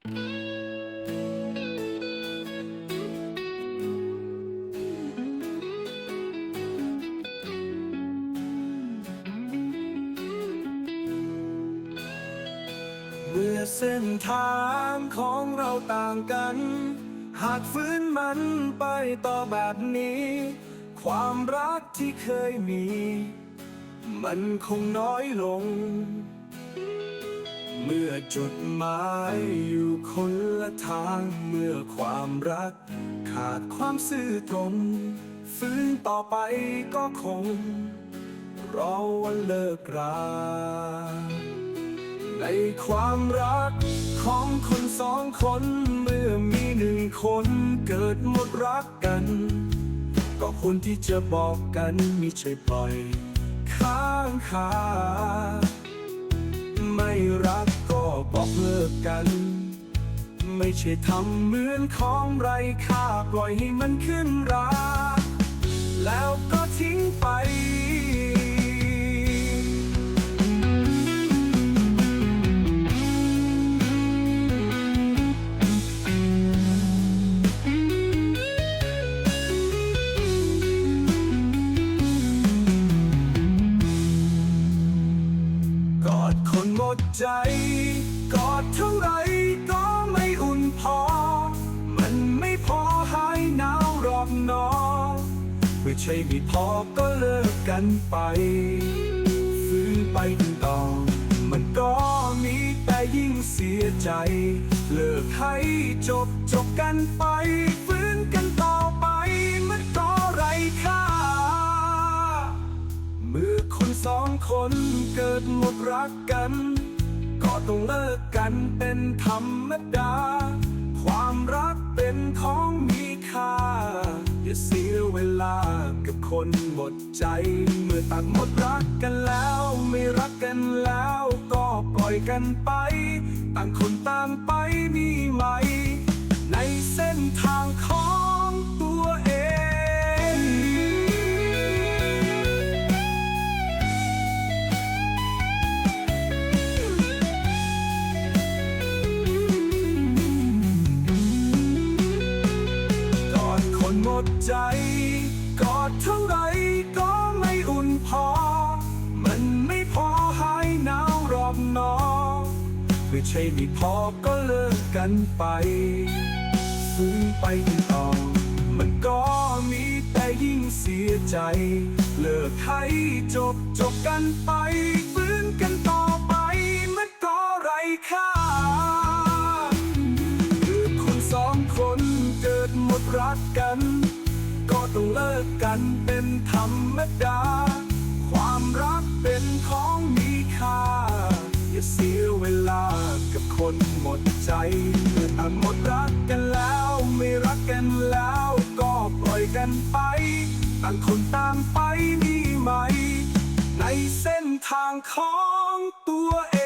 เมื่อเส้นทางของเราต่างกัน หากฟื้นมันไปต่อแบบนี้ ความรักที่เคยมี มันคงน้อยลง มื่อจุดหมายอยู่คนละทางเมื่อความรัก ขาดความซื่อตรงฟื้นต่อไปก็คง รอวันเลิกรา ในความรักของคนสองคนเมื่อมีหนึ่งคนเกิดหมดรักกัน ก็ควรที่จะบอกกันมิใช่ปล่อยค้างคา กัน ไม่ใช่ทำเหมือนของไรค่าปล่อยให้มันขึ้นรา แล้วก็ทิ้งไปกอดคนหมดใจ ไม่ใช่ไม่พอก็เลิกกันไปฟื้นไปถึงต่อมันก็มีแต่ยิ่งเสียใจ เลิกให้จบจบกันไปฟื้นกันต่อไปมันก็ไรค่าเมื่อคนสองคนเกิดหมดรักกัน ก็ต้องเลิกกันเป็นธรรมดา ความรักเป็นของมีค่าอย่าเสีย คนหมดใจ เมื่อตัดหมดรักกันแล้ว ไม่รักกันแล้ว ก็ปล่อยกันไป ต่างคนต่างไปมีไหม ในเส้นทางของตัวเองกอดคนหมดใจ เท่าไรก็ไม่อุ่นพอ มันไม่พอหายหนาวรอกหนอไม่ใช่ไม่พอก็เลิกกันไปฟื้นไปกันต่อมันก็มีแต่ยิ่งเสียใจ เลิกให้จบจบกันไปฟื้นกันต่อไป ต้องเลิกกันเป็นธรรมดา ความรักเป็นของมีค่า อย่าเสียเวลากับคนหมดใจเมื่อต่างหมดรักกันแล้ว ไม่รักกันแล้ว ก็ปล่อยกันไป ต่างคนต่างไปมีไหม ในเส้นทางของตัวเอง